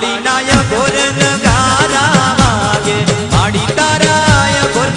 માડી નાય ભોર ગારા વાગે. માડી તારાય ભોર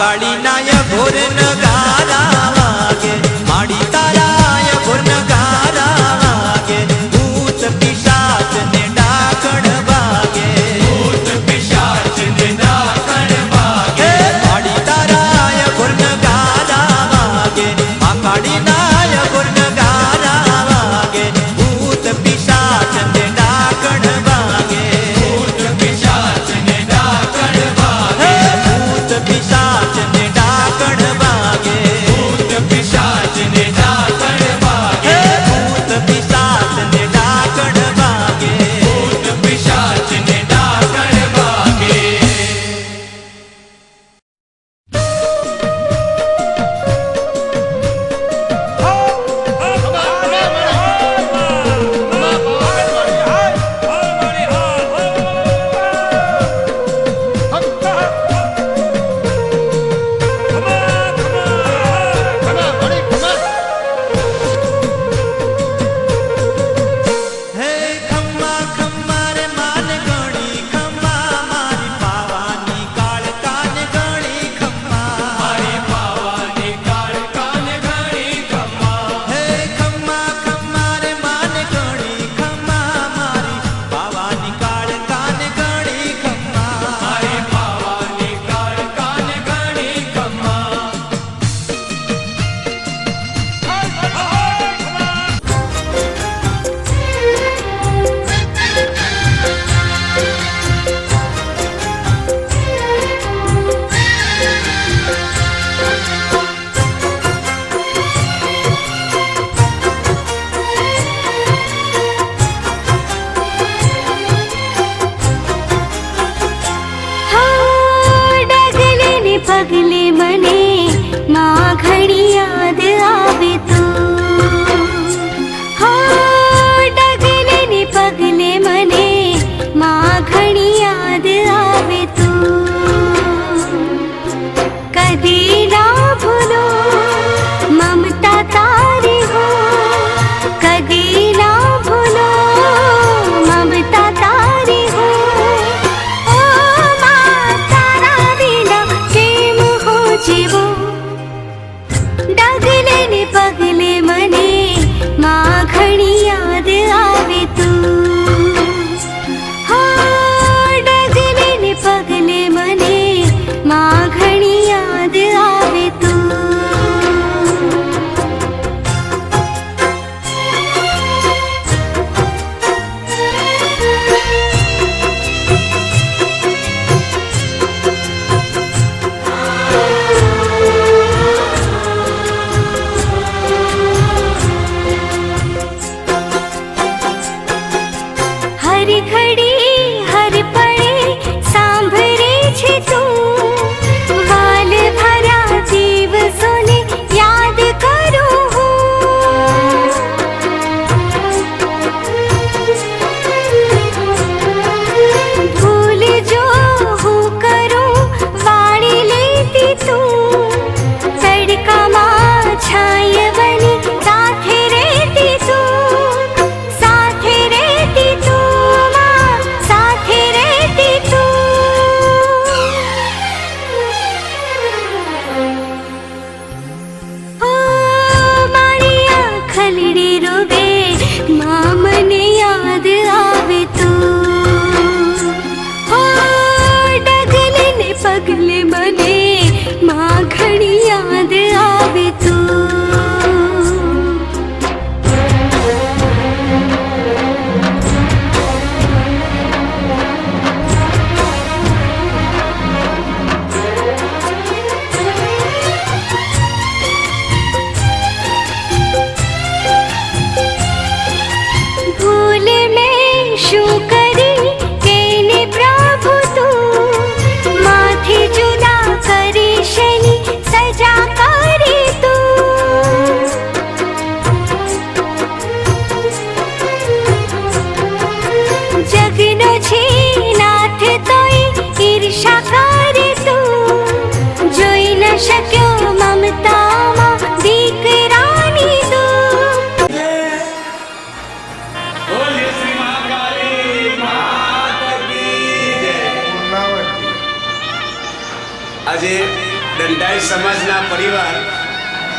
¡Gracias!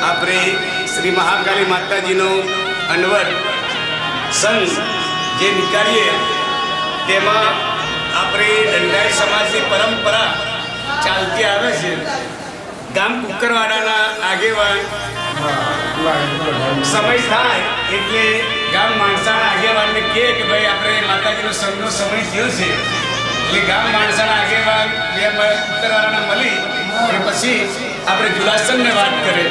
આપણે શ્રી મહાકાળી માતાજીનો અનવટ સંઘ જે નીકાળીએ, તેમાં આપણે દંડાઈ સમાજની પરંપરા ચાલતી આવે છે. ગામ કુકરવાડાના આગેવાન સમય થાય એટલે ગામ માણસાના આગેવાનને કહે કે ભાઈ, આપણે માતાજીનો સંઘનો સમય થયો છે. એટલે ગામ માણસાના આગેવાન બે કુકરવાડાના મળી અને પછી આપણે જુલાસનને વાત કરે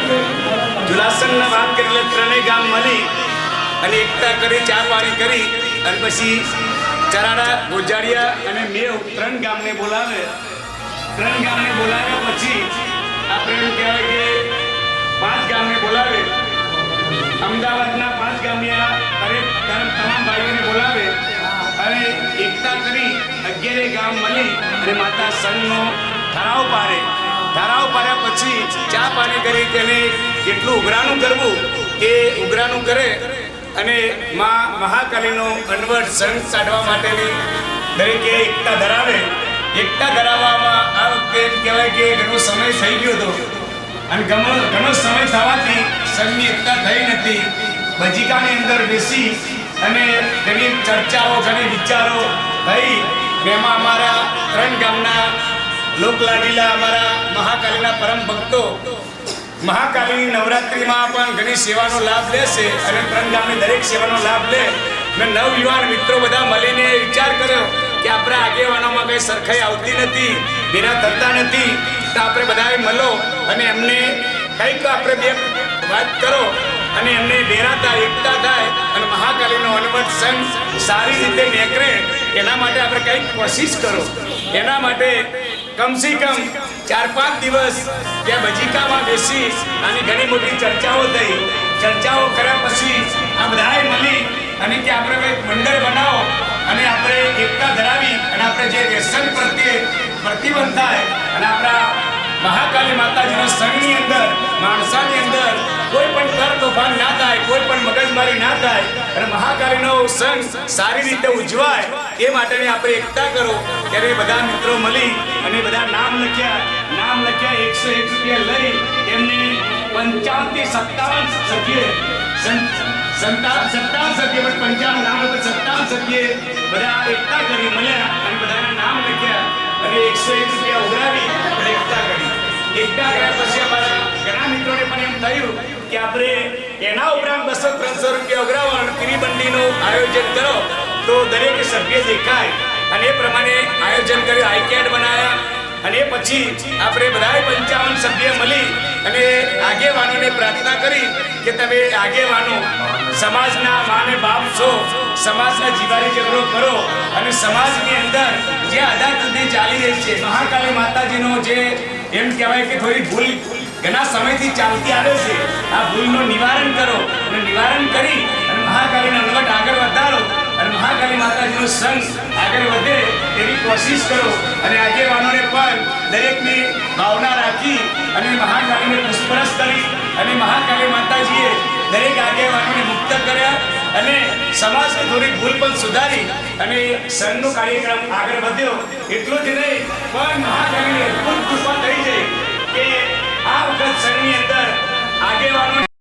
જુલાસનને વાત કરી એટલે ત્રણેય ગામ મળી અને એકતા કરી ચા પાણી કરી અને પછી ચરાડા ગોજાડિયા અને મેવ ત્રણ ગામને બોલાવે. ત્રણ ગામને બોલાવ્યા પછી આપણે એમ કહેવાય કે પાંચ ગામને બોલાવે. અમદાવાદના પાંચ ગામિયા દરેક તમામ ભાઈઓને બોલાવે અને એકતા કરી અગિયારે ગામ મળી અને માતા સંઘનો ઠરાવ પાડે. ઠરાવ પાડ્યા પછી ચા પાણી કરી તેને કેટલું ઉઘરાણું કરવું એ ઉઘરાણું કરે અને માં મહાકાલીનો અનવટ સંઘ કાઢવા માટેની દરેકે એકતા ધરાવે. એકતા ધરાવવામાં આ વખતે એમ કહેવાય કે ઘણો સમય થઈ ગયો હતો. અને ઘણો ઘણો સમય થવાથી સંઘની એકતા થઈ નથી. ભજીકાની અંદર બેસી અને ઘણી ચર્ચાઓ, ઘણી વિચારો થઈ. એમાં અમારા ત્રણ ગામના લોકલાડીલા અમારા મહાકાલીના પરમ ભક્તો. મહાકાલીની નવરાત્રિમાં પણ ઘણી સેવાનો લાભ લેશે અને ત્રણ ગામની દરેક સેવાનો લાભ લે. મેં નવયુવાન મિત્રો બધા મળીને વિચાર કર્યો કે આપણા આગેવાનોમાં કંઈ સરખાઈ આવતી નથી ભેરા થતા નથી, તો આપણે બધાએ મળો અને એમને કંઈક આપણે બે વાત કરો અને એમને ભેરા થાય એકતા થાય અને મહાકાલીનો અનવટ સંઘ સારી રીતે નીકળે. એના માટે આપણે કંઈક કોશિશ કરો. એના માટે કમસે કમ ચાર પાંચ દિવસ ત્યાં બજીકામાં બેસી અને ઘણી મોટી ચર્ચાઓ થઈ. ચર્ચાઓ કર્યા પછી આ બધાએ મળી અને કે આપણે કંઈક મંડળ બનાવો અને આપણે એકતા ધરાવી અને આપણે જે વ્યસન પ્રત્યે પ્રતિબંધ થાય અને આપણા મહાકાલી માતાજીના સંઘની અંદર, માણસાની અંદર કોઈ પણ કર તોફાન ના કોઈ પણ મગજમારી ના થાય અને મહાકાલીનો સંઘ સારી રીતે ઉજવાય એ માટેની આપણે એકતા કરો. ત્યારે બધા મિત્રો મળી અને બધા નામ લખ્યા. નામ લખ્યા એકસો એક રૂપિયા લઈ એમને પંચાવનથી સત્તાવન સભ્ય. સંતાવન સત્તાવન સભ્ય, પણ પંચાવન નામ સત્તાવન સભ્ય બધા એકતા કરી મળ્યા અને બધાના નામ લખ્યા અને એકસો એક રૂપિયા ઉઘરાવી એકતા કરી. એકતા કર્યા પછી અમારા ઘણા મિત્રોને પણ એમ થયું કે આપણે એના ઉપરાંત બસો ત્રણસો રૂપિયા ઉઘરાવો અને પીરીબંડીનું આયોજન કરો, તો દરેક સભ્ય દેખાય. અને એ પ્રમાણે આયોજન કર્યું આઈ કાર્ડ બનાવ્યા અને પછી આપણે બધા પંચાવન સભ્ય મળી અને આગેવાનોને પ્રાર્થના કરી કે તમે આગેવાનો, સમાજના માને બાપ છો, સમાજના જીવારી ઝઘડો કરો અને સમાજની અંદર જે અદાલતની ચાલી રહી છે, મહાકાળી માતાજીનો જે એમ કહેવાય કે થોડી ભૂલ ઘણા સમયથી ચાલતી આવે છે આ ભૂલનું નિવારણ કરો. અને નિવારણ કરી અને મહાકાલીનો અણવટ આગળ વધારો. અને મહાકાલી માતાજીનો સંઘ આગળ વધે તેવી કોશિશ કરો. અને આગેવાનોને પણ દરેકની ભાવના રાખી અને મહાકાલીને પુષ્પરસ કરી અને મહાકાલી માતાજીએ દરેક આગેવાનોને મુક્ત કર્યા અને સમાજની થોડીક ભૂલ પણ સુધારી અને સંઘનો કાર્યક્રમ આગળ વધ્યો. એટલો જ નહીં, પણ મહાકાલીની અદભુત કૃપા થઈ છે કે આ વખત સંઘની અંદર ¿A qué barrio?